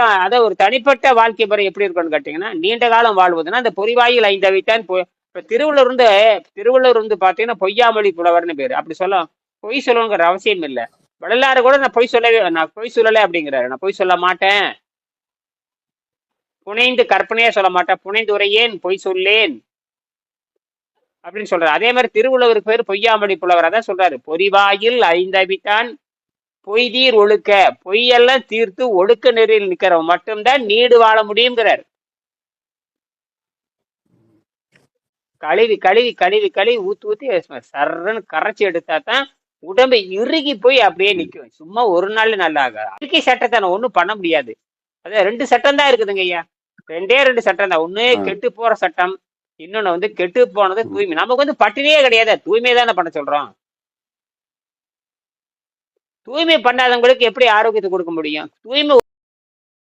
அத ஒரு தனிப்பட்ட வாழ்க்கை முறை எப்படி இருக்கும்னு கேட்டீங்கன்னா நீண்ட காலம் வாழ்வதுன்னா அந்த பொறிவாயில் ஐந்தவைத்தான் பொ- இப்ப திருவள்ளுவர் இருந்து திருவள்ளுவர் இருந்து பாத்தீங்கன்னா பொய்யாமொழி புலவர்னு பேரு. அப்படி சொல்ல பொய் சொல்லணுங்கிற அவசியம் இல்லை. வள்ளலாறு கூட நான் பொய் சொல்லவே நான் பொய் சொல்லலை அப்படிங்கிறாரு. நான் பொய் சொல்ல மாட்டேன். புனைந்து கற்பனையே சொல்ல மாட்டேன். புனைந்து உரையேன் பொய் சொல்லேன். அப்படின்னு சொல்றாரு. அதே மாதிரி திருவள்ளுவருக்கு பேர் பொய்யாமொழி புலவர் அதான் சொல்றாரு. பொறிவாயில் ஐந்தவித்தான் பொய்தீர் ஒழுக்க. பொய்யெல்லாம் தீர்த்து ஒழுக்க நெறியில் நிக்கிறவன் மட்டும்தான் நீடு வாழ முடியுங்கிறார் கழுவி கழுவி கழுவி கழுவி ஊத்தி ஊத்தி சர்றன்னு கரைச்சி எடுத்தா தான் உடம்பு இறுகி போய் அப்படியே நிக்கும். சும்மா ஒரு நாள் நல்லா ஆகாது. இயற்கை சட்டத்தை ஒண்ணும் பண்ண முடியாது. அதான் ரெண்டு சட்டம் தான் இருக்குதுங்க ஐயா. ரெண்டே ரெண்டு சட்டம் தான். ஒண்ணு. கெட்டு போற சட்டம் இன்னொன்னு வந்து கெட்டு போனது தூய்மை. நமக்கு வந்து பட்டினியே கிடையாது. தூய்மை தானே பண்ண சொல்றோம். தூய்மை பண்ணாதவங்களுக்கு எப்படி ஆரோக்கியத்தை கொடுக்க முடியும்? தூய்மை